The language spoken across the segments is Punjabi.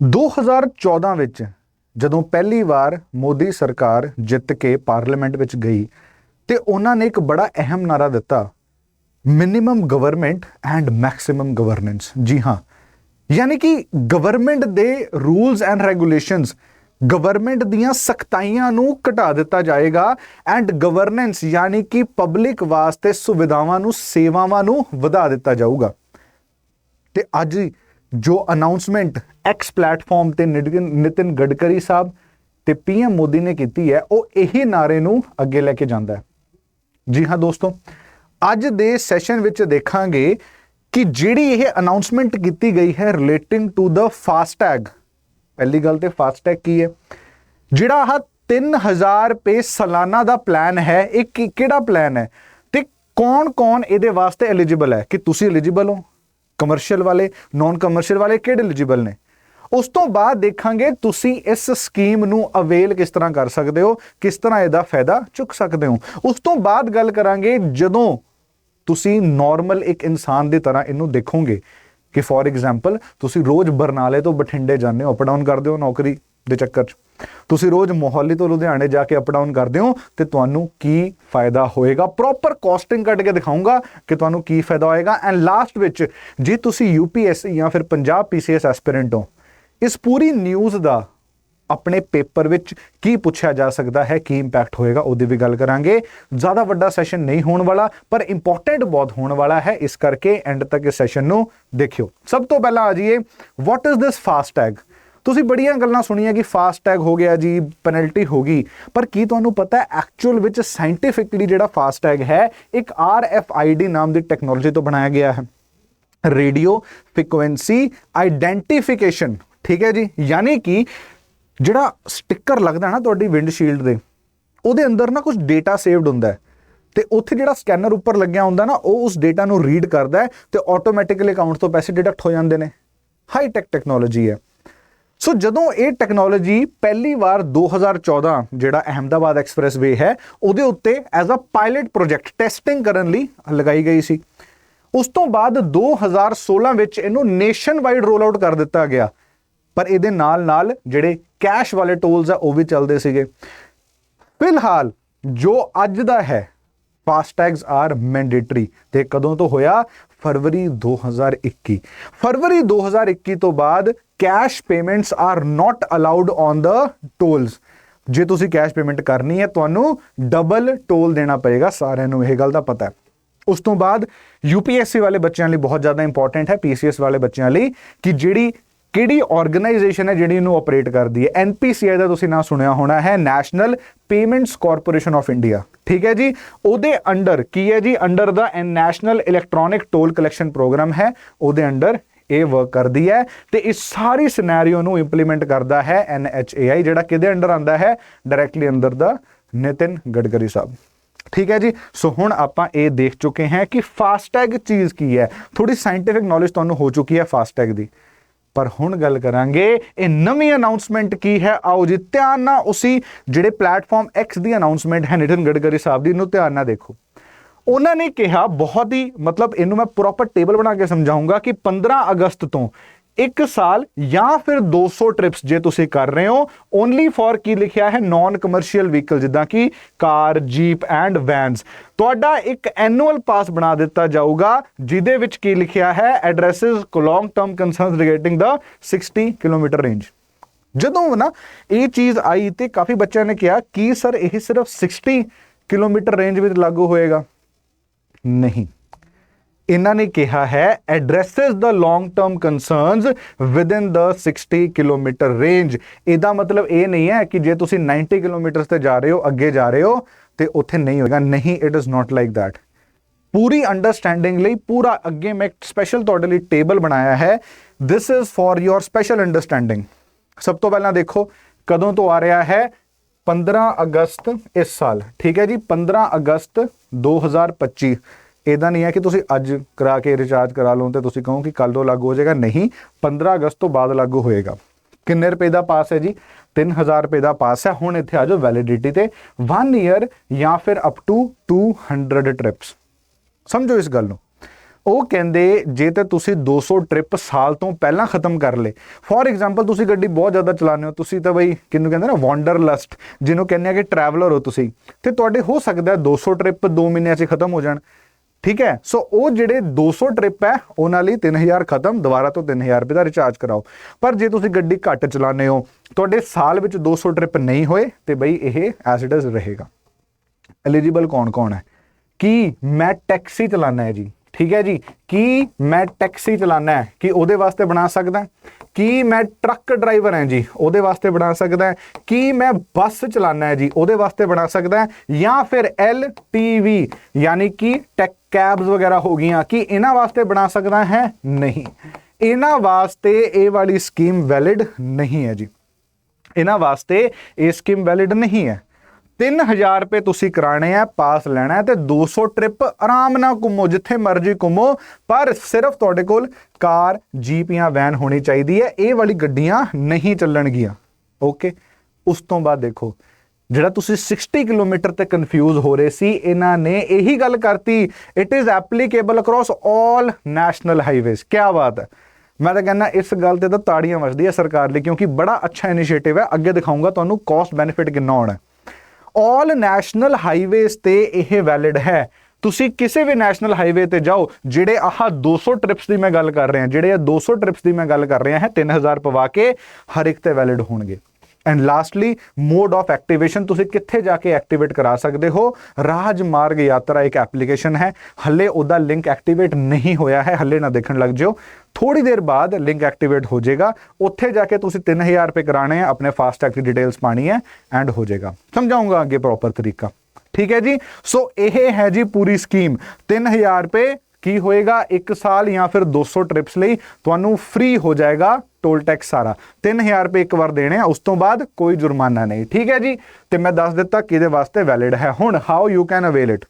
2014 ਵਿੱਚ ਜਦੋਂ ਪਹਿਲੀ ਵਾਰ ਮੋਦੀ ਸਰਕਾਰ ਜਿੱਤ ਕੇ ਪਾਰਲੀਮੈਂਟ ਵਿੱਚ ਗਈ ਤੇ ਉਹਨਾਂ ਨੇ ਇੱਕ ਬੜਾ ਅਹਿਮ ਨਾਰਾ ਦਿੱਤਾ, minimum government and maximum governance. ਜੀ ਹਾਂ, ਯਾਨੀ ਕਿ ਗਵਰਨਮੈਂਟ ਦੇ ਰੂਲਸ ਐਂਡ ਰੈਗੂਲੇਸ਼ਨਸ, ਗਵਰਨਮੈਂਟ ਦੀਆਂ ਸਖਤਾਈਆਂ ਨੂੰ ਘਟਾ ਦਿੱਤਾ ਜਾਏਗਾ ਐਂਡ ਗਵਰਨੈਂਸ ਯਾਨੀ ਕਿ ਪਬਲਿਕ ਵਾਸਤੇ ਸੁਵਿਧਾਵਾਂ ਨੂੰ, ਸੇਵਾਵਾਂ ਨੂੰ ਵਧਾ ਦਿੱਤਾ ਜਾਊਗਾ। ਤੇ ਅੱਜ ਜੋ ਅਨਾਉਂਸਮੈਂਟ ਐਕਸ ਪਲੇਟਫਾਰਮ ਤੇ ਨਿਤਿਨ ਨਿਤਿਨ ਗਡਕਰੀ ਸਾਹਿਬ ਤੇ ਪੀਐਮ ਮੋਦੀ ਨੇ ਕੀਤੀ ਹੈ, ਉਹ ਇਹੀ ਨਾਰੇ ਨੂੰ ਅੱਗੇ ਲੈ ਕੇ ਜਾਂਦਾ ਹੈ। ਜੀ ਹਾਂ ਦੋਸਤੋ, ਅੱਜ ਦੇ ਸੈਸ਼ਨ ਵਿੱਚ ਦੇਖਾਂਗੇ ਕਿ ਜਿਹੜੀ ਇਹ ਅਨਾਉਂਸਮੈਂਟ ਕੀਤੀ ਗਈ ਹੈ ਰਿਲੇਟਿੰਗ ਟੂ ਦਾ ਫਾਸਟੈਗ ਪਹਿਲੀ ਗੱਲ ਤੇ ਫਾਸਟੈਗ ਕੀ ਹੈ? ਜਿਹੜਾ ਆਹ 3000 ਰੁਪਏ ਸਾਲਾਨਾ ਦਾ ਪਲਾਨ ਹੈ, ਇਹ ਕੀ- ਕਿਹੜਾ ਪਲਾਨ ਹੈ? ਤੇ ਕੌਣ-ਕੌਣ ਇਹਦੇ ਵਾਸਤੇ ਐਲੀਜੀਬਲ ਹੈ? ਕਿ ਤੁਸੀਂ ਐਲੀਜੀਬਲ ਹੋ? ਕਮਰਸ਼ੀਅਲ ਵਾਲੇ ਨਾਨ ਕਮਰਸ਼ੀਅਲ ਵਾਲੇ ਕਿਹੜੇ ਐਲੀਜੀਬਲ ਨੇ? ਉਸ ਤੋਂ ਬਾਅਦ ਦੇਖਾਂਗੇ ਤੁਸੀਂ ਇਸ ਸਕੀਮ ਨੂੰ ਅਵੇਲ ਕਿਸ ਤਰ੍ਹਾਂ ਕਰ ਸਕਦੇ ਹੋ, ਕਿਸ ਤਰ੍ਹਾਂ ਇਹਦਾ ਫਾਇਦਾ ਚੁੱਕ ਸਕਦੇ ਹੋ। ਉਸ ਤੋਂ ਬਾਅਦ ਗੱਲ ਕਰਾਂਗੇ ਜਦੋਂ ਤੁਸੀਂ ਨਾਰਮਲ ਇੱਕ ਇਨਸਾਨ ਦੀ ਤਰ੍ਹਾਂ ਇਹਨੂੰ ਦੇਖੋਗੇ ਕਿ ਫੋਰ ਐਗਜ਼ਾਮਪਲ ਤੁਸੀਂ ਰੋਜ਼ ਬਰਨਾਲੇ ਤੋਂ ਬਠਿੰਡੇ ਜਾਂਦੇ ਹੋ ਅਪ ਡਾਊਨ ਕਰਦੇ ਹੋ ਨੌਕਰੀ। ਦੇ ਚੱਕਰ 'ਚ। ਤੁਸੀਂ ਰੋਜ਼ ਮੋਹਾਲੀ ਤੋਂ ਲੁਧਿਆਣੇ ਜਾ ਕੇ ਅਪ ਡਾਊਨ ਕਰਦੇ ਹੋ ਤੇ ਤੁਹਾਨੂੰ ਕੀ ਫਾਇਦਾ ਹੋਏਗਾ? ਪ੍ਰੋਪਰ ਕਾਸਟਿੰਗ ਕੱਢ ਕੇ ਦਿਖਾਉਂਗਾ ਕਿ ਤੁਹਾਨੂੰ ਕੀ ਫਾਇਦਾ ਹੋਏਗਾ। ਐਂਡ ਲਾਸਟ ਵਿੱਚ, ਜੇ ਤੁਸੀਂ ਯੂਪੀਐਸਸੀ ਜਾਂ ਫਿਰ ਪੰਜਾਬ ਪੀਸੀਐਸ ਐਸਪੀਰੈਂਟ ਹੋ, ਇਸ ਪੂਰੀ ਨਿਊਜ਼ ਦਾ ਆਪਣੇ ਪੇਪਰ ਵਿੱਚ ਕੀ ਪੁੱਛਿਆ ਜਾ ਸਕਦਾ ਹੈ, ਕੀ ਇੰਪੈਕਟ ਹੋਏਗਾ, ਉਹਦੀ ਵੀ ਗੱਲ ਕਰਾਂਗੇ। ਜ਼ਿਆਦਾ ਵੱਡਾ ਸੈਸ਼ਨ ਨਹੀਂ ਹੋਣ ਵਾਲਾ, ਪਰ ਇੰਪੋਰਟੈਂਟ ਬਹੁਤ ਹੋਣ ਵਾਲਾ ਹੈ। ਇਸ ਕਰਕੇ ਐਂਡ ਤੱਕ ਇਸ ਸੈਸ਼ਨ ਨੂੰ ਦੇਖਿਓ। ਸਭ ਤੋਂ ਪਹਿਲਾਂ ਆ ਜਾਈਏ ਵਾਟ ਇਜ਼ ਦਿਸ ਫਾਸਟੈਗ ਤੁਸੀਂ ਬੜੀਆਂ ਗੱਲਾਂ ਸੁਣੀਆਂ ਕਿ ਫਾਸਟੈਗ ਹੋ ਗਿਆ ਜੀ ਪੈਨਲਟੀ ਹੋ ਗਈ, ਪਰ ਕੀ ਤੁਹਾਨੂੰ ਪਤਾ ਐਕਚੁਅਲ ਵਿੱਚ ਸਾਇੰਟੀਫਿਕਲੀ ਜਿਹੜਾ ਫਾਸਟੈਗ ਹੈ, ਇੱਕ RFID ਨਾਮ ਦੀ ਟੈਕਨੋਲੋਜੀ ਤੋਂ ਬਣਾਇਆ ਗਿਆ ਹੈ। ਰੇਡੀਓ ਫ੍ਰੀਕੁਐਂਸੀ ਆਈਡੈਂਟੀਫਿਕੇਸ਼ਨ, ਠੀਕ ਹੈ ਜੀ? ਯਾਨੀ ਕਿ ਜਿਹੜਾ ਸਟicker ਲੱਗਦਾ ਨਾ ਤੁਹਾਡੀ ਵਿੰਡਸ਼ੀਲਡ ਦੇ, ਉਹਦੇ ਅੰਦਰ ਨਾ ਕੁਝ ਡੇਟਾ ਸੇਵਡ ਹੁੰਦਾ ਹੈ। ਤੇ ਉੱਥੇ ਜਿਹੜਾ ਸਕੈਨਰ ਉੱਪਰ ਲੱਗਿਆ ਹੁੰਦਾ ਨਾ, ਉਹ ਉਸ ਡੇਟਾ ਨੂੰ ਰੀਡ ਕਰਦਾ ਹੈ ਤੇ ਆਟੋਮੈਟਿਕਲੀ ਅਕਾਊਂਟ ਤੋਂ ਪੈਸੇ ਡਿਡਕਟ ਹੋ ਜਾਂਦੇ ਨੇ। ਹਾਈ ਟੈਕ ਟੈਕਨੋਲੋਜੀ ਹੈ। ਸੋ ਜਦੋਂ ਇਹ ਟੈਕਨੋਲੋਜੀ ਪਹਿਲੀ ਵਾਰ 2014 ਜਿਹੜਾ ਅਹਮਦਾਬਾਦ ਐਕਸਪ੍ਰੈਸਵੇ ਹੈ, ਉਹਦੇ ਉੱਤੇ as a pilot project testing ਕਰਨ ਲਈ ਲਗਾਈ ਗਈ ਸੀ। ਉਸ ਤੋਂ ਬਾਅਦ 2016 ਵਿੱਚ ਇਹਨੂੰ ਨੇਸ਼ਨ ਵਾਈਡ ਰੋਲ ਆਊਟ ਕਰ ਦਿੱਤਾ ਗਿਆ। ਪਰ ਇਹਦੇ ਨਾਲ ਨਾਲ ਜਿਹੜੇ ਕੈਸ਼ ਵਾਲੇ ਟੋਲਸ ਆ, ਉਹ ਵੀ ਚੱਲਦੇ ਸੀਗੇ। ਫਿਲਹਾਲ ਜੋ ਅੱਜ ਦਾ ਹੈ ਫਾਸਟੈਗਸ ਆਰ ਮੈਂਡੇਟਰੀ ਤੇ ਕਦੋਂ ਤੋਂ ਹੋਇਆ? ਫਰਵਰੀ 2021 ਫਰਵਰੀ 2021 ਤੋਂ ਬਾਅਦ cash payments are not allowed on the tolls ਜੇ ਤੁਸੀਂ ਕੈਸ਼ ਪੇਮੈਂਟ ਕਰਨੀ ਹੈ, ਤੁਹਾਨੂੰ ਡਬਲ ਟੋਲ ਦੇਣਾ ਪਏਗਾ, ਸਾਰਿਆਂ ਨੂੰ ਇਹ ਗੱਲ ਦਾ ਪਤਾ ਹੈ। ਉਸ ਤੋਂ ਬਾਅਦ ਯੂਪੀਐਸਸੀ ਵਾਲੇ ਬੱਚਿਆਂ ਲਈ ਬਹੁਤ ਜ਼ਿਆਦਾ ਇੰਪੋਰਟੈਂਟ ਹੈ ਪੀਸੀਐਸ ਵਾਲੇ ਬੱਚਿਆਂ ਲਈ, ਕਿ ਜਿਹੜੀ ਕਿਹੜੀ ਆਰਗੇਨਾਈਜੇਸ਼ਨ ਹੈ ਜਿਹੜੀ ਇਹਨੂੰ ਆਪਰੇਟ ਕਰਦੀ ਹੈ। ਐਨਪੀਸੀਆਈ ਦਾ ਤੁਸੀਂ ਨਾਂ ਸੁਣਿਆ ਹੋਣਾ ਹੈ national payments corporation of India ਠੀਕ ਹੈ ਜੀ? ਉਹਦੇ ਅੰਡਰ ਕੀ ਹੈ ਜੀ? Under the national electronic toll collection program ਹੈ, ਉਹਦੇ ਅੰਡਰ ਇਹ ਵਰਕ ਕਰਦੀ ਹੈ ਤੇ ਇਸ ਸਾਰੀ ਸਿਨੈਰੀਓ ਨੂੰ ਇੰਪਲੀਮੈਂਟ ਕਰਦਾ ਹੈ ਐਨਐਚਏਆਈ ਜਿਹੜਾ ਕਿਹਦੇ ਅੰਡਰ ਆਂਦਾ ਹੈ? ਡਾਇਰੈਕਟਲੀ ਅੰਦਰ ਦਾ ਨਿਤਿਨ ਗਡਕਰੀ ਸਾਹਿਬ। ਠੀਕ ਹੈ ਜੀ? ਸੋ ਹੁਣ ਆਪਾਂ ਇਹ ਦੇਖ ਚੁੱਕੇ ਹਾਂ ਕਿ ਫਾਸਟੈਗ ਚੀਜ਼ ਕੀ ਹੈ। ਥੋੜੀ ਸਾਇੰਟਿਫਿਕ ਨੌਲੇਜ ਤੁਹਾਨੂੰ ਹੋ ਚੁੱਕੀ ਹੈ ਫਾਸਟੈਗ ਦੀ। ਪਰ ਹੁਣ ਗੱਲ ਕਰਾਂਗੇ, ਇਹ ਨਵੀਂ ਅਨਾਉਂਸਮੈਂਟ ਕੀ ਹੈ? ਆਓ ਜੀ, ਧਿਆਨ ਨਾਲ ਉਸੇ ਜਿਹੜੇ ਪਲੇਟਫਾਰਮ X ਦੀ ਅਨਾਉਂਸਮੈਂਟ ਹੈ ਨਿਤਿਨ ਗਡਕਰੀ ਸਾਹਿਬ ਦੀ ਨੂੰ ਧਿਆਨ ਨਾਲ ਦੇਖੋ। ਉਹਨਾਂ ਨੇ ਕਿਹਾ ਬਹੁਤ ਹੀ, ਮਤਲਬ ਇਹਨੂੰ ਮੈਂ ਪ੍ਰੋਪਰ ਟੇਬਲ ਬਣਾ ਕੇ ਸਮਝਾਉਂਗਾ ਕਿ 15 ਅਗਸਤ ਤੋਂ ਇੱਕ ਸਾਲ ਜਾਂ ਫਿਰ 200 ਟ੍ਰਿਪਸ ਜੇ ਤੁਸੀਂ ਕਰ ਰਹੇ ਹੋ ਓਨਲੀ ਫॉर ਕੀ ਲਿਖਿਆ ਹੈ? ਨਾਨ ਕਮਰਸ਼ੀਅਲ ਵਹੀਕਲ ਜਿੱਦਾਂ ਕਿ ਕਾਰ ਜੀਪ ਐਂਡ ਵੈਨਸ ਤੁਹਾਡਾ ਇੱਕ ਐਨੂਅਲ ਪਾਸ ਬਣਾ ਦਿੱਤਾ ਜਾਊਗਾ, ਜਿਹਦੇ ਵਿੱਚ ਕੀ ਲਿਖਿਆ ਹੈ? Addresses long term concerns regarding the 60 kilometre range ਜਦੋਂ ਨਾ ਇਹ ਚੀਜ਼ ਆਈ ਤੇ ਕਾਫੀ ਬੱਚਿਆਂ ਨੇ ਕਿਹਾ, ਕਿ ਸਰ ਇਹ ਸਿਰਫ 60 ਕਿਲੋਮੀਟਰ ਰੇਂਜ ਵਿੱਚ ਲਾਗੂ ਹੋਏਗਾ? ਨਹੀਂ। ਇਹਨਾਂ ਨੇ ਕਿਹਾ ਹੈ addresses the long term concerns within the 60 kilometre range ਇਹਦਾ ਮਤਲਬ ਇਹ ਨਹੀਂ ਹੈ ਕਿ ਜੇ ਤੁਸੀਂ 90 ਕਿਲੋਮੀਟਰ ਤੇ ਜਾ ਰਹੇ ਹੋ, ਅੱਗੇ ਜਾ ਰਹੇ ਹੋ, ਤੇ ਉੱਥੇ ਨਹੀਂ ਹੋਏਗਾ। ਨਹੀਂ it is not like that Puri understanding ਲਈ ਪੂਰਾ ਅੱਗੇ ਮੈਂ ਸਪੈਸ਼ਲ ਤੁਹਾਡੇ ਲਈ ਟੇਬਲ ਬਣਾਇਆ ਹੈ। This is for your special understanding ਸਭ ਤੋਂ ਪਹਿਲਾਂ ਦੇਖੋ, ਕਦੋਂ ਤੋਂ ਆ ਰਿਹਾ ਹੈ? 15 ਅਗਸਤ ਇਸ ਸਾਲ, ਠੀਕ ਹੈ ਜੀ 15 ਅਗਸਤ 2025 ਇਹਦਾ ਨਹੀਂ ਹੈ ਕਿ ਤੁਸੀਂ ਅੱਜ ਕਰਾ ਕੇ ਰਿਚਾਰਜ ਕਰਾ ਲਓ ਤੇ ਤੁਸੀਂ ਕਹੋ ਕਿ ਕੱਲ ਤੋਂ ਲਾਗੂ ਹੋ ਜਾਏਗਾ। ਨਹੀਂ 15 ਅਗਸਤ ਤੋਂ ਬਾਅਦ ਲਾਗੂ ਹੋਏਗਾ। ਕਿੰਨੇ ਰੁਪਏ ਦਾ ਪਾਸ ਹੈ ਜੀ? 3000 ਰੁਪਏ ਦਾ ਪਾਸ ਹੈ। ਹੁਣ ਇੱਥੇ ਆ ਜਾਓ ਵੈਲਿਡਿਟੀ ਤੇ। 1 ਇਅਰ ਜਾਂ ਫਿਰ ਅਪ ਟੂ 200 ਟ੍ਰਿਪਸ ਸਮਝੋ ਇਸ ਗੱਲ ਨੂੰ। ਉਹ ਕਹਿੰਦੇ, ਜੇ ਤਾਂ ਤੁਸੀਂ 200 ਟ੍ਰਿਪ ਸਾਲ ਤੋਂ ਪਹਿਲਾਂ ਖਤਮ ਕਰ ਲੇ ਫੋਰ ਐਗਜ਼ਾਮਪਲ ਤੁਸੀਂ ਗੱਡੀ ਬਹੁਤ ਜ਼ਿਆਦਾ ਚਲਾਉਂਦੇ ਹੋ, ਤੁਸੀਂ ਤਾਂ ਬਈ ਕਿਹਨੂੰ ਕਹਿੰਦੇ ਨਾ ਵਾਂਡਰਲਸਟ ਜਿਹਨੂੰ ਕਹਿੰਦੇ ਆ ਕਿ ਟਰੈਵਲਰ ਹੋ ਤੁਸੀਂ। ਤੇ ਤੁਹਾਡੇ ਹੋ ਸਕਦਾ ਹੈ 200 ਟ੍ਰਿਪ 2 ਮਹੀਨਿਆਂ 'ਚ ਖਤਮ ਹੋ ਜਾਣ। ਠੀਕ ਹੈ? ਸੋ ਉਹ ਜਿਹੜੇ 200 ਟ੍ਰਿਪ ਹੈ, ਉਹਨਾਂ ਲਈ 3000 ਖਤਮ, ਦੁਬਾਰਾ ਤੋਂ 3000 ਰੁਪਏ ਦਾ ਰਿਚਾਰਜ ਕਰਾਓ। ਪਰ ਜੇ ਤੁਸੀਂ ਗੱਡੀ ਘੱਟ ਚਲਾਉਂਦੇ ਹੋ, ਤੁਹਾਡੇ ਸਾਲ ਵਿੱਚ 200 ਟ੍ਰਿਪ ਨਹੀਂ ਹੋਏ, ਤੇ ਬਈ ਇਹ ਐਸ ਇਟ ਇਜ਼ ਰਹੇਗਾ। ਐਲੀਜੀਬਲ ਕੌਣ-ਕੌਣ ਹੈ? ਕੀ ਮੈਂ ਟੈਕਸੀ ਚਲਾਣਾ ਹੈ ਜੀ? ਠੀਕ ਹੈ ਜੀ? ਕੀ ਮੈਂ ਟੈਕਸੀ ਚਲਾਣਾ ਹੈ? ਕੀ ਉਹਦੇ ਵਾਸਤੇ ਬਣਾ ਸਕਦਾ ਕੀ ਮੈਂ ਟਰੱਕ ਡਰਾਈਵਰ ਹਾਂ ਜੀ? ਉਹਦੇ ਵਾਸਤੇ ਬਣਾ ਸਕਦਾ ਕੀ ਮੈਂ ਬੱਸ ਚਲਾਣਾ ਹੈ ਜੀ? ਉਹਦੇ ਵਾਸਤੇ ਬਣਾ ਸਕਦਾ ਜਾਂ ਫਿਰ ਐਲ ਟੀ ਵੀ, ਯਾਨੀ ਕਿ ਟੈਕ ਕੈਬਸ ਵਗੈਰਾ ਹੋ ਗਈਆਂ, ਕੀ ਇਹਨਾਂ ਵਾਸਤੇ ਬਣਾ ਸਕਦਾ ਹੈ? ਨਹੀਂ। ਇਹਨਾਂ ਵਾਸਤੇ ਇਹ ਵਾਲੀ ਸਕੀਮ ਵੈਲਿਡ ਨਹੀਂ ਹੈ ਜੀ। ਇਹਨਾਂ ਵਾਸਤੇ ਇਹ ਸਕੀਮ ਵੈਲਿਡ ਨਹੀਂ ਹੈ। 3000 ਰੁਪਏ ਤੁਸੀਂ ਕਰਾਣੇ ਆ, ਪਾਸ ਲੈਣਾ ਹੈ ਤੇ 200 ਟ੍ਰਿਪ ਆਰਾਮ ਨਾਲ ਘੁੰਮੋ, ਜਿੱਥੇ ਮਰਜ਼ੀ ਘੁੰਮੋ, ਪਰ ਸਿਰਫ ਤੁਹਾਡੇ ਕੋਲ ਕਾਰ, ਜੀਪ ਜਾਂ ਵੈਨ ਹੋਣੀ ਚਾਹੀਦੀ ਹੈ। ਇਹ ਵਾਲੀ ਗੱਡੀਆਂ ਨਹੀਂ ਚੱਲਣਗੀਆਂ। ਓਕੇ ਉਸ ਤੋਂ ਬਾਅਦ ਦੇਖੋ, ਜਿਹੜਾ ਤੁਸੀਂ 60 ਕਿਲੋਮੀਟਰ ਤੇ ਕਨਫਿਊਜ਼ ਹੋ ਰਹੇ ਸੀ, ਇਹਨਾਂ ਨੇ ਇਹੀ ਗੱਲ ਕਰਤੀ it is applicable across 올 national highways ਕੀ ਬਾਤ ਹੈ। ਮੈਂ ਤਾਂ ਕਹਿੰਦਾ, ਇਸ ਗੱਲ ਤੇ ਤਾਂ ਤਾੜੀਆਂ ਵੱਜਦੀ ਹੈ ਸਰਕਾਰ ਲਈ ਕਿਉਂਕਿ ਬੜਾ ਅੱਛਾ ਇਨੀਸ਼ੀਏਟਿਵ ਹੈ। ਅੱਗੇ ਦਿਖਾਉਂਗਾ ਤੁਹਾਨੂੰ ਕਾਸਟ ਬੈਨੀਫਿਟ ਕਿੰਨਾ ਆਉਣਾ ਹੈ ਨੈਸ਼ਨਲ ਹਾਈਵੇਜ਼ ਤੇ ਇਹ ਵੈਲਿਡ ਹੈ। ਤੁਸੀਂ ਕਿਸੇ ਵੀ ਨੈਸ਼ਨਲ ਹਾਈਵੇ ਤੇ ਜਾਓ, ਜਿਹੜੇ ਆਹ 200 ਟ੍ਰਿਪਸ ਦੀ ਮੈਂ ਗੱਲ ਕਰ ਰਿਹਾ, ਜਿਹੜੇ ਇਹ 200 ਟ੍ਰਿਪਸ ਦੀ ਮੈਂ ਗੱਲ ਕਰ ਰਿਹਾ ਹਾਂ 3000 ਪਵਾ ਕੇ ਹਰ ਇੱਕ ਤੇ ਵੈਲਿਡ ਹੋਣਗੇ। And lastly mode of activation ਤੁਸੀਂ ਕਿੱਥੇ ਜਾ ਕੇ ਐਕਟੀਵੇਟ ਕਰਾ ਸਕਦੇ ਹੋ? ਰਾਜਮਾਰਗ ਯਾਤਰਾ ਇੱਕ ਐਪਲੀਕੇਸ਼ਨ ਹੈ। ਹੱਲੇ ਉਹਦਾ ਲਿੰਕ ਐਕਟੀਵੇਟ ਨਹੀਂ ਹੋਇਆ ਹੈ। ਹੱਲੇ ਨਾ ਦੇਖਣ ਲੱਗ ਜਿਓ। ਥੋੜੀ ਦੇਰ ਬਾਅਦ ਲਿੰਕ ਐਕਟੀਵੇਟ ਹੋ ਜਾਏਗਾ। ਉੱਥੇ ਜਾ ਕੇ ਤੁਸੀਂ 3000 ਰੁਪਏ ਕਰਾਣੇ ਆ। ਆਪਣੇ ਫਾਸਟ ਦੀ ਡਿਟੇਲਸ ਪਾਣੀ ਹੈ ਐਂਡ ਹੋ ਜਾਏਗਾ। ਸਮਝਾਉਂਗਾ ਅੱਗੇ ਪ੍ਰੋਪਰ ਤਰੀਕਾ। ਠੀਕ ਹੈ ਜੀ? ਸੋ ਇਹ ਹੈ ਜੀ ਪੂਰੀ ਸਕੀਮ 3000 ਰੁਪਏ ਕੀ ਹੋਏਗਾ? 1 ਸਾਲ ਜਾਂ ਫਿਰ 200 ਟ੍ਰਿਪਸ ਲਈ ਤੁਹਾਨੂੰ ਫ੍ਰੀ ਹੋ ਜਾਏਗਾ। ਟੋਲ ਟੈਕਸ ਸਾਰਾ। 3000 ਰੁਪਏ ਇੱਕ ਵਾਰ ਦੇਣੇ ਆ, ਉਸ ਤੋਂ ਬਾਅਦ ਕੋਈ ਜੁਰਮਾਨਾ ਨਹੀਂ। ਠੀਕ ਹੈ ਜੀ? ਤੇ ਮੈਂ ਦੱਸ ਦਿੱਤਾ ਕਿਹਦੇ ਵਾਸਤੇ ਵੈਲਿਡ ਹੈ। ਹੁਣ how you can avail it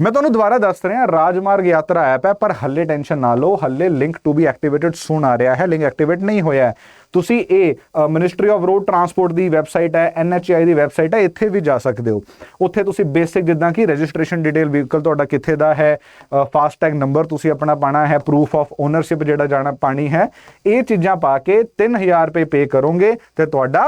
ਮੈਂ ਤੁਹਾਨੂੰ ਦੁਬਾਰਾ ਦੱਸ ਰਿਹਾ, ਰਾਜਮਾਰਗ ਯਾਤਰਾ ਐਪ ਹੈ, ਪਰ ਹੱਲੇ ਟੈਨਸ਼ਨ ਨਾ ਲਓ। ਹੱਲੇ link to be activated soon ਆ ਰਿਹਾ ਹੈ। ਲਿੰਕ ਐਕਟੀਵੇਟ ਨਹੀਂ ਹੋਇਆ ਹੈ। ਤੁਸੀਂ ਇਹ ਮਿਨਿਸਟਰੀ ਆਫ ਰੋਡ ਟਰਾਂਸਪੋਰਟ ਦੀ ਵੈਬਸਾਈਟ ਹੈ ਐਨਐਚਆਈ ਦੀ ਵੈਬਸਾਈਟ ਹੈ, ਇੱਥੇ ਵੀ ਜਾ ਸਕਦੇ ਹੋ। ਉੱਥੇ ਤੁਸੀਂ ਬੇਸਿਕ ਜਿੱਦਾਂ ਕਿ ਰਜਿਸਟ੍ਰੇਸ਼ਨ ਡਿਟੇਲ ਵਹੀਕਲ ਤੁਹਾਡਾ ਕਿੱਥੇ ਦਾ ਹੈ ਫਾਸਟ ਟੈਗ ਨੰਬਰ ਤੁਸੀਂ ਆਪਣਾ ਪਾਣਾ ਹੈ ਪ੍ਰੂਫ ਆਫ ਓਨਰਸ਼ਿਪ ਜਿਹੜਾ ਜਾਣਾ ਪਾਣੀ ਹੈ, ਇਹ ਚੀਜ਼ਾਂ ਪਾ ਕੇ 3000 ਰੁਪਏ ਪੇ ਕਰੋਗੇ ਤੇ ਤੁਹਾਡਾ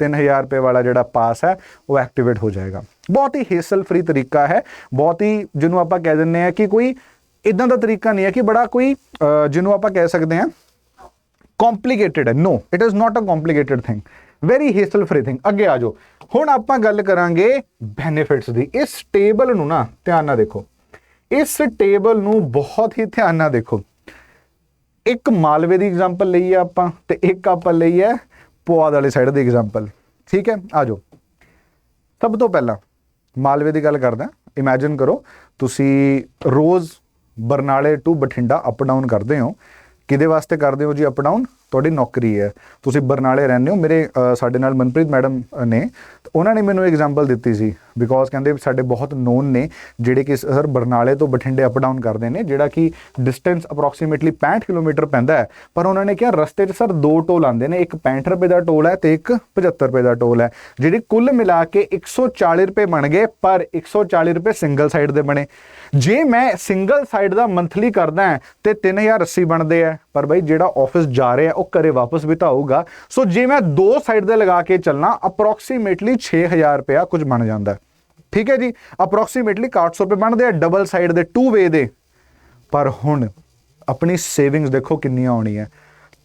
3000 ਰੁਪਏ ਵਾਲਾ ਜਿਹੜਾ ਪਾਸ ਹੈ, ਉਹ ਐਕਟੀਵੇਟ ਹੋ ਜਾਏਗਾ। ਬਹੁਤ ਹੀ ਹੇਸਲ ਫ੍ਰੀ ਤਰੀਕਾ ਹੈ, ਬਹੁਤ ਹੀ ਜਿਹਨੂੰ ਆਪਾਂ ਕਹਿ ਦਿੰਨੇ ਆ ਕਿ ਕੋਈ ਇਦਾਂ ਦਾ ਤਰੀਕਾ ਨਹੀਂ ਹੈ ਕਿ ਬੜਾ ਕੋਈ ਜਿਹਨੂੰ ਆਪਾਂ ਕਹਿ ਸਕਦੇ ਹਾਂ ਕੰਪਲਿਕੇਟਡ ਹੈ। No it is not a complicated thing very hassle free thing ਅੱਗੇ ਆ ਜਾਓ। ਹੁਣ ਆਪਾਂ ਗੱਲ ਕਰਾਂਗੇ ਬੈਨੀਫਿਟਸ ਦੀ। ਇਸ ਟੇਬਲ ਨੂੰ ਨਾ ਧਿਆਨ ਨਾਲ ਦੇਖੋ। ਇਸ ਟੇਬਲ ਨੂੰ ਬਹੁਤ ਹੀ ਧਿਆਨ ਨਾਲ ਦੇਖੋ। ਇੱਕ ਮਾਲਵੇ ਦੀ ਐਗਜ਼ਾਮਪਲ ਲਈ ਆ ਆਪਾਂ ਤੇ ਇੱਕ ਆਪਾਂ ਲਈ ਹੈ ਪੁਆਧ ਵਾਲੀ ਸਾਈਡ ਦੀ ਐਗਜ਼ਾਮਪਲ ਠੀਕ ਹੈ? ਆ ਜਾਓ। ਸਭ ਤੋਂ ਪਹਿਲਾਂ ਮਾਲਵੇ ਦੀ ਗੱਲ ਕਰਦਾ। ਇਮੇਜਿਨ ਕਰੋ, ਤੁਸੀਂ ਰੋਜ਼ ਬਰਨਾਲੇ ਟੂ ਬਠਿੰਡਾ ਅਪ ਡਾਊਨ ਕਰਦੇ ਹੋ। ਕਿਹਦੇ ਵਾਸਤੇ ਕਰਦੇ ਹੋ ਜੀ ਅਪ ਡਾਊਨ ਤੁਹਾਡੀ ਨੌਕਰੀ ਹੈ। ਤੁਸੀਂ ਬਰਨਾਲੇ ਰਹਿੰਦੇ ਹੋ। ਮੇਰੇ ਸਾਡੇ ਨਾਲ ਮਨਪ੍ਰੀਤ ਮੈਡਮ ਨੇ। ਉਹਨਾਂ ਨੇ ਮੈਨੂੰ ਐਗਜ਼ਾਮਪਲ ਦਿੱਤੀ ਸੀ। ਬਿਕੋਜ਼ ਕਹਿੰਦੇ ਸਾਡੇ ਬਹੁਤ ਨੋਨ ਨੇ, ਜਿਹੜੇ ਕਿ ਸਰ ਬਰਨਾਲੇ ਤੋਂ ਬਠਿੰਡੇ ਅਪ ਡਾਊਨ ਕਰਦੇ ਨੇ, ਜਿਹੜਾ ਕਿ ਡਿਸਟੈਂਸ ਅਪਰੋਕਸੀਮੇਟਲੀ 65 ਕਿਲੋਮੀਟਰ ਪੈਂਦਾ ਹੈ। ਪਰ ਉਹਨਾਂ ਨੇ ਕਿਹਾ ਰਸਤੇ 'ਚ ਸਰ ਦੋ ਟੋਲ ਆਉਂਦੇ ਨੇ। ਇੱਕ 65 ਰੁਪਏ ਦਾ ਟੋਲ ਹੈ ਤੇ ਇੱਕ 75 ਰੁਪਏ ਦਾ ਟੋਲ ਹੈ। ਜਿਹੜੀ ਕੁੱਲ ਮਿਲਾ ਕੇ 140 ਰੁਪਏ ਬਣ ਗਏ, ਪਰ 140 ਰੁਪਏ ਸਿੰਗਲ ਸਾਈਡ ਦੇ ਬਣੇ। ਜੇ ਮੈਂ ਸਿੰਗਲ ਸਾਈਡ ਦਾ ਮੰਥਲੀ ਕਰਦਾ ਤੇ 3080 ਬਣਦੇ ਆ ਪਰ ਭਾਈ ਜਿਹੜਾ ਆਫਿਸ ਜਾ ਰਿਹਾ, ਉਹ ਘਰੇ ਵਾਪਸ ਬਿਤਾਊਗਾ। ਸੋ ਜੇ ਮੈਂ ਦੋ ਸਾਈਡ ਦੇ ਲਗਾ ਕੇ ਚੱਲਣਾ ਅਪਰੋਕਸੀਮੇਟਲੀ 6000 ਰੁਪਿਆ ਕੁਝ ਬਣ ਜਾਂਦਾ ਠੀਕ ਹੈ ਜੀ? ਅਪਰੋਕਸੀਮੇਟਲੀ 400 ਰੁਪਏ ਬਣਦੇ ਆ ਡਬਲ ਸਾਈਡ ਦੇ ਟੂ ਵੇ ਦੇ। ਪਰ ਹੁਣ ਆਪਣੀ ਸੇਵਿੰਗਸ ਦੇਖੋ ਕਿੰਨੀ ਆਉਣੀ ਹੈ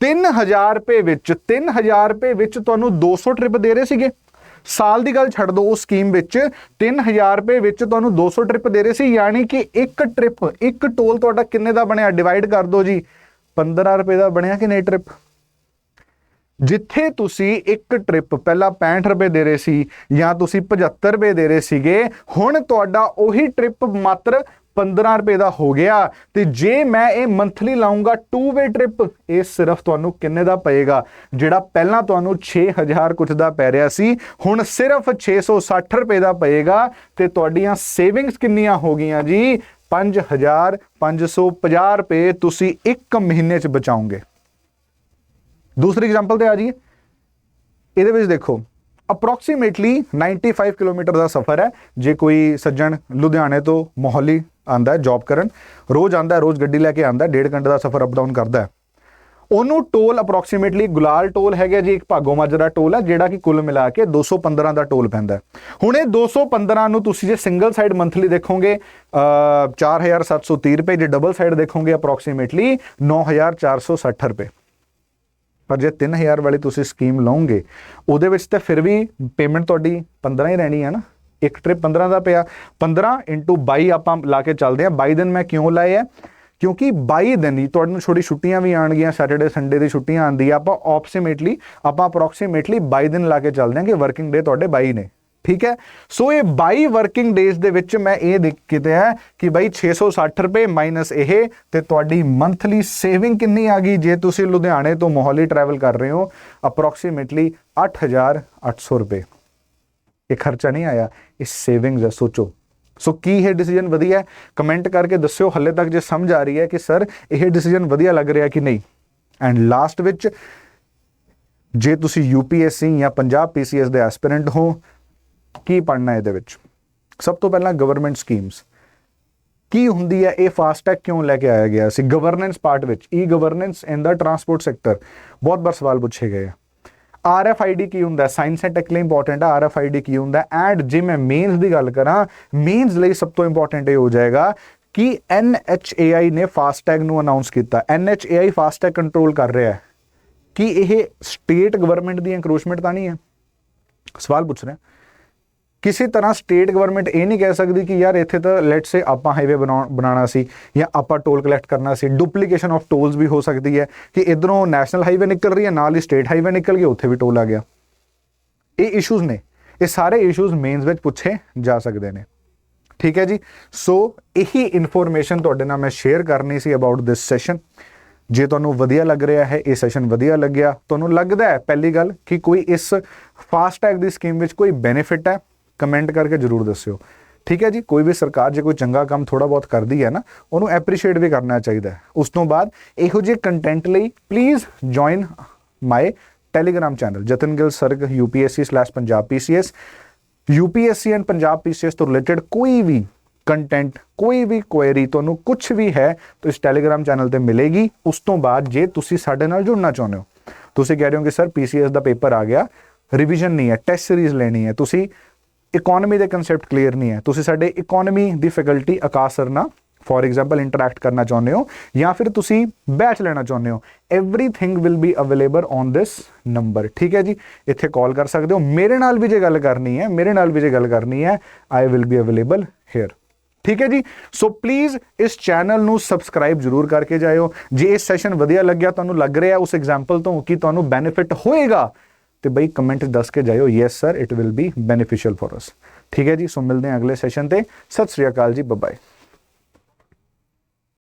3000 ਰੁਪਏ ਵਿੱਚ 3000 ਰੁਪਏ ਵਿੱਚ ਤੁਹਾਨੂੰ 200 ਟ੍ਰਿਪ ਦੇ ਰਹੇ ਸੀਗੇ। ਸਾਲ ਦੀ ਗੱਲ ਛੱਡ ਦਿਓ, ਉਸ ਸਕੀਮ ਵਿੱਚ 3000 ਰੁਪਏ ਵਿੱਚ ਤੁਹਾਨੂੰ 200 ਟ੍ਰਿਪ ਦੇ ਰਹੇ ਸੀ। ਯਾਨੀ ਕਿ ਇੱਕ ਟ੍ਰਿਪ ਇੱਕ ਟੋਲ ਤੁਹਾਡਾ ਕਿੰਨੇ ਦਾ ਬਣਿਆ? ਡਿਵਾਈਡ ਕਰ ਦਿਓ ਜੀ। 15 ਰੁਪਏ ਦਾ ਬਣਿਆ ਕਿ ਨਹੀਂ ਟ੍ਰਿਪ ਜਿੱਥੇ ਤੁਸੀਂ ਇੱਕ ਟ੍ਰਿਪ ਪਹਿਲਾਂ 65 ਰੁਪਏ ਦੇ ਰਹੇ ਸੀ ਜਾਂ ਤੁਸੀਂ 75 ਰੁਪਏ ਦੇ ਰਹੇ ਸੀਗੇ, ਹੁਣ ਤੁਹਾਡਾ ਉਹੀ ਟ੍ਰਿਪ ਮਾਤਰ 15 ਰੁਪਏ ਦਾ ਹੋ ਗਿਆ। ਤੇ ਜੇ ਮੈਂ ਇਹ ਮੰਥਲੀ ਲਾਉਂਗਾ 2 ਵੇ ਟ੍ਰਿਪ ਇਹ ਸਿਰਫ ਤੁਹਾਨੂੰ ਕਿੰਨੇ ਦਾ ਪਏਗਾ? ਜਿਹੜਾ ਪਹਿਲਾਂ ਤੁਹਾਨੂੰ 6000 ਕੁਝ ਦਾ ਪੈ ਰਿਹਾ ਸੀ, ਹੁਣ ਸਿਰਫ 660 ਰੁਪਏ ਦਾ ਪਏਗਾ। ਤੇ ਤੁਹਾਡੀਆਂ ਸੇਵਿੰਗਸ ਕਿੰਨੀਆਂ ਹੋ ਗਈਆਂ ਜੀ? 5550 ਰੁਪਏ ਤੁਸੀਂ ਇੱਕ ਮਹੀਨੇ 'ਚ ਬਚਾਓਗੇ। ਦੂਸਰੀ ਐਗਜ਼ਾਮਪਲ ਤੇ ਆ ਜਾਈਏ। ਇਹਦੇ ਵਿੱਚ ਦੇਖੋ ਅਪਰੋਕਸੀਮੇਟਲੀ 95 ਕਿਲੋਮੀਟਰ ਦਾ ਸਫ਼ਰ ਹੈ। ਜੇ ਕੋਈ ਸੱਜਣ ਲੁਧਿਆਣੇ ਤੋਂ ਮੋਹਾਲੀ ਆਂਦਾ ਹੈ ਜੌਬ ਕਰਨ, ਰੋਜ਼ ਆਂਦਾ ਰੋਜ਼ ਗੱਡੀ ਲੈ ਕੇ ਆਂਦਾ ਹੈ, ਡੇਢ ਘੰਟੇ ਦਾ ਸਫ਼ਰ ਅਪ ਡਾਊਨ ਕਰਦਾ ਹੈ। ਉਹਨੂੰ ਟੋਲ ਅਪਰੋਕਸੀਮੇਟਲੀ ਗੁਲਾਲ ਟੋਲ ਹੈਗਾ ਜੀ, ਇੱਕ ਭਾਗੋ ਮਾਜਰਾ ਟੋਲ ਹੈ ਜਿਹੜਾ ਕਿ ਕੁੱਲ ਮਿਲਾ ਕੇ 215 ਦਾ ਟੋਲ ਪੈਂਦਾ ਹੁਣ ਇਹ 215 ਨੂੰ ਤੁਸੀਂ ਜੇ ਸਿੰਗਲ ਸਾਈਡ ਮੰਥਲੀ ਦੇਖੋਗੇ, ਅਹ 4730 ਰੁਪਏ, ਜੇ ਡਬਲ ਸਾਈਡ ਦੇਖੋਗੇ ਅਪਰੋਕਸੀਮੇਟਲੀ 9460 ਰੁਪਏ। ਪਰ ਜੇ 3000 ਵਾਲੀ ਤੁਸੀਂ ਸਕੀਮ ਲਓਗੇ, ਉਹਦੇ ਵਿੱਚ ਤਾਂ ਫਿਰ ਵੀ ਪੇਮੈਂਟ ਤੁਹਾਡੀ 15 ਹੀ ਰਹਿਣੀ ਹੈ ਨਾ। ਇੱਕ ਟ੍ਰਿਪ 15 ਦਾ ਪਿਆ। 15 22 ਆਪਾਂ ਲਾ ਕੇ ਚੱਲਦੇ ਆ 22 ਦਿਨ ਮੈਂ ਕਿਉਂ ਲਾਏ ਆ? ਕਿਉਂਕਿ 22 ਦਿਨ ਹੀ ਤੁਹਾਨੂੰ ਛੋਟੀ ਛੁੱਟੀਆਂ ਵੀ ਆਣਗੀਆਂ ਸੈਟਰਡੇ ਸੰਡੇ ਦੀ ਛੁੱਟੀਆਂ ਆਂਦੀ ਆ, ਆਪਾਂ ਆਪਸੀਮੇਟਲੀ ਆਪਾਂ ਅਪਰੋਕਸੀਮੇਟਲੀ 22 ਦਿਨ ਲਾ ਕੇ ਚੱਲਦੇ ਹਾਂ ਕਿ ਵਰਕਿੰਗ ਡੇ ਤੁਹਾਡੇ 22 ਨੇ। ਠੀਕ ਹੈ? ਸੋ ਇਹ 22 ਵਰਕਿੰਗ ਡੇਜ਼ ਦੇ ਵਿੱਚ ਮੈਂ ਇਹ ਦੇਖ ਕਿਤੇ ਹੈ ਕਿ ਬਾਈ 660 ਰੁਪਏ ਮਾਈਨਸ ਇਹ ਤੇ ਤੁਹਾਡੀ ਮੰਥਲੀ ਸੇਵਿੰਗ ਕਿੰਨੀ ਆ ਗਈ? ਜੇ ਤੁਸੀਂ ਲੁਧਿਆਣੇ ਤੋਂ ਮੋਹਾਲੀ ਟਰੈਵਲ ਕਰ ਰਹੇ ਹੋ ਅਪਰੋਕਸੀਮੇਟਲੀ 8800 ਰੁਪਏ। ਇਹ ਖਰਚਾ ਨਹੀਂ ਆਇਆ, ਇਹ ਸੇਵਿੰਗਸ ਹੈ ਸੋਚੋ। ਸੋ ਕੀ ਇਹ ਡਿਸੀਜਨ ਵਧੀਆ ਹੈ? ਕਮੈਂਟ ਕਰਕੇ ਦੱਸਿਓ, ਹੱਲੇ ਤੱਕ ਜੇ ਸਮਝ ਆ ਰਹੀ ਹੈ ਕਿ ਸਰ, ਇਹ ਡਿਸੀਜਨ ਵਧੀਆ ਲੱਗ ਰਿਹਾ ਕਿ ਨਹੀਂ? ਐਂਡ ਲਾਸਟ ਵਿੱਚ, ਜੇ ਤੁਸੀਂ UPSC ਜਾਂ ਪੰਜਾਬ PCS ਦੇ ਐਸਪੀਰੈਂਟ ਹੋ, ਕੀ ਪੜਨਾ ਇਹਦੇ ਵਿੱਚ? ਸਭ ਤੋਂ ਪਹਿਲਾਂ ਗਵਰਨਮੈਂਟ ਸਕੀਮਸ ਕੀ ਹੁੰਦੀ ਹੈ, ਇਹ ਫਾਸਟੈਗ ਕਿਉਂ ਲੈ ਕੇ ਆਇਆ ਗਿਆ ਸੀ? ਗਵਰਨੈਂਸ ਪਾਰਟ ਵਿੱਚ ਈ governance in the transport sector ਬਹੁਤ ਬਾਰ ਸਵਾਲ ਪੁੱਛੇ ਗਏ ਆ। RFID ਕੀ ਹੁੰਦਾ? ਸਾਇੰਸ ਐਂਡ ਟੈਕ ਲਈ ਇੰਪੋਰਟੈਂਟ ਹੈ RFID ਕੀ ਹੁੰਦਾ? ਐਂਡ ਜੇ ਮੈਂ ਮੇਨਸ ਦੀ ਗੱਲ ਕਰਾਂ ਮੇਨਸ ਲਈ ਸਭ ਤੋਂ ਇੰਪੋਰਟੈਂਟ ਇਹ ਹੋ ਜਾਏਗਾ ਕਿ NHAI ਨੇ ਫਾਸਟੈਗ ਨੂੰ ਅਨਾਉਂਸ ਕੀਤਾ। NHAI ਫਾਸਟੈਗ ਕੰਟਰੋਲ ਕਰ ਰਿਹਾ ਹੈ। ਕਿ ਇਹ ਸਟੇਟ ਗਵਰਨਮੈਂਟ ਦੀ ਐਨਕਰੋਚਮੈਂਟ ਤਾਂ ਨਹੀਂ ਹੈ? ਸਵਾਲ ਪੁੱਛ ਰਿਹਾ। ਕਿਸੇ ਤਰ੍ਹਾਂ ਸਟੇਟ ਗਵਰਨਮੈਂਟ ਇਹ ਨਹੀਂ ਕਹਿ ਸਕਦੀ ਕਿ ਯਾਰ ਇੱਥੇ ਤਾਂ ਲੈਟਸ ਸੇ ਆਪਾਂ ਹਾਈਵੇ ਬਣਾਉਣਾ ਸੀ ਜਾਂ ਆਪਾਂ ਟੋਲ ਕਲੈਕਟ ਕਰਨਾ ਸੀ। ਡੁਪਲੀਕੇਸ਼ਨ ਆਫ ਟੋਲਸ ਵੀ ਹੋ ਸਕਦੀ ਹੈ ਕਿ ਇਧਰੋਂ ਨੈਸ਼ਨਲ ਹਾਈਵੇ ਨਿਕਲ ਰਹੀ ਹੈ, ਨਾਲ ਹੀ ਸਟੇਟ ਹਾਈਵੇ ਨਿਕਲ ਗਿਆ ਉੱਥੇ ਵੀ ਟੋਲ ਆ ਗਿਆ। ਇਹ ਇਸ਼ੂਜ਼ ਨੇ। ਇਹ ਸਾਰੇ ਇਸ਼ੂਜ਼ ਮੇਨਸ ਵਿੱਚ ਪੁੱਛੇ ਜਾ ਸਕਦੇ ਨੇ। ਠੀਕ ਹੈ ਜੀ? ਸੋ ਇਹੀ ਇਨਫੋਰਮੇਸ਼ਨ ਤੁਹਾਡੇ ਨਾਲ ਮੈਂ ਸ਼ੇਅਰ ਕਰਨੀ ਸੀ ਅਬਾਊਟ ਦਿਸ ਸੈਸ਼ਨ ਜੇ ਤੁਹਾਨੂੰ ਵਧੀਆ ਲੱਗ ਰਿਹਾ ਹੈ, ਇਹ ਸੈਸ਼ਨ ਵਧੀਆ ਲੱਗਿਆ, ਤੁਹਾਨੂੰ ਲੱਗਦਾ ਹੈ, ਪਹਿਲੀ ਗੱਲ, ਕਿ ਕੋਈ ਇਸ ਫਾਸਟ ਟੈਗ ਦੀ ਸਕੀਮ ਵਿੱਚ ਕੋਈ ਬੈਨੀਫਿਟ ਹੈ ਕਮੈਂਟ ਕਰਕੇ ਜਰੂਰ ਦੱਸਿਓ। ਠੀਕ ਹੈ ਜੀ, ਕੋਈ ਵੀ ਸਰਕਾਰ ਜੇ ਕੋਈ ਚੰਗਾ ਕੰਮ ਥੋੜਾ ਬਹੁਤ ਕਰਦੀ ਹੈ ਨਾ, ਉਹਨੂੰ ਐਪਰੀਸ਼ੀਏਟ ਵੀ ਕਰਨਾ ਚਾਹੀਦਾ ਉਸ ਤੋਂ ਬਾਅਦ ਇਹੋ ਜਿਹੇ ਕੰਟੈਂਟ ਲਈ please join my Telegram channel Jatan Gill ਸਰਗ UPSC/ਪੰਜਾਬ PCS UPSC and Punjab PCS ਤੋਂ ਰਿਲੇਟਡ ਕੋਈ ਵੀ ਕੰਟੈਂਟ ਕੋਈ ਵੀ ਕੁਐਰੀ ਤੁਹਾਨੂੰ ਕੁਝ ਵੀ ਹੈ, ਤਾਂ ਇਸ ਟੈਲੀਗ੍ਰਾਮ ਚੈਨਲ ਤੇ ਮਿਲੇਗੀ। ਉਸ ਤੋਂ ਬਾਅਦ ਜੇ ਤੁਸੀਂ ਸਾਡੇ ਨਾਲ ਜੁੜਨਾ ਚਾਹੁੰਦੇ ਹੋ, ਤੁਸੀਂ ਕਹਿ ਰਹੇ ਹੋ ਕਿ ਸਰ PCS ਦਾ ਪੇਪਰ ਆ ਗਿਆ ਰਿਵੀਜ਼ਨ ਨਹੀਂ ਹੈ ਟੈਸਟ ਸੀਰੀਜ਼ ਲੈਣੀ ਹੈ, ਤੁਸੀਂ ਇਕਨੋਮੀ ਦੇ ਕਨਸੈਪਟ ਕਲੀਅਰ ਨਹੀਂ ਹੈ ਤੁਸੀਂ ਸਾਡੇ ਇਕਨੋਮੀ ਦੀ ਫੈਕਲਟੀ ਆਕਾਸ਼ ਸਰ ਨਾਲ ਫੋਰ ਐਗਜ਼ਾਮਪਲ ਇੰਟਰੈਕਟ ਕਰਨਾ ਚਾਹੁੰਦੇ ਹੋ ਜਾਂ ਫਿਰ ਤੁਸੀਂ ਬੈਚ ਲੈਣਾ ਚਾਹੁੰਦੇ ਹੋ everything will be available on this number ਠੀਕ ਹੈ ਜੀ ਇੱਥੇ ਕਾਲ ਕਰ ਸਕਦੇ ਹੋ ਮੇਰੇ ਨਾਲ ਵੀ ਜੇ ਗੱਲ ਕਰਨੀ ਹੈ ਮੇਰੇ ਨਾਲ ਵੀ ਜੇ ਗੱਲ ਕਰਨੀ ਹੈ I will be available here ਠੀਕ ਹੈ ਜੀ ਸੋ ਪਲੀਜ਼ ਇਸ ਚੈਨਲ ਨੂੰ ਸਬਸਕ੍ਰਾਈਬ ਜਰੂਰ ਕਰਕੇ ਜਾਇਓ ਜੇ ਇਹ ਸੈਸ਼ਨ ਵਧੀਆ ਲੱਗਿਆ ਤੁਹਾਨੂੰ ਲੱਗ ਰਿਹਾ ਉਸ ਐਗਜ਼ਾਮਪਲ ਤੋਂ ਕਿ ਤੁਹਾਨੂੰ ਬੈਨੀਫਿਟ ਹੋਏਗਾ ਤੇ ਬਈ ਕਮੈਂਟ ਦੱਸ ਕੇ ਜਾਇਓ yes sir it will be beneficial for us ਠੀਕ ਹੈ ਜੀ, ਸੋ ਮਿਲਦੇ ਹਾਂ ਅਗਲੇ ਸੈਸ਼ਨ ਤੇ। ਸਤਿ ਸ੍ਰੀ ਅਕਾਲ ਜੀ ਬਾਏ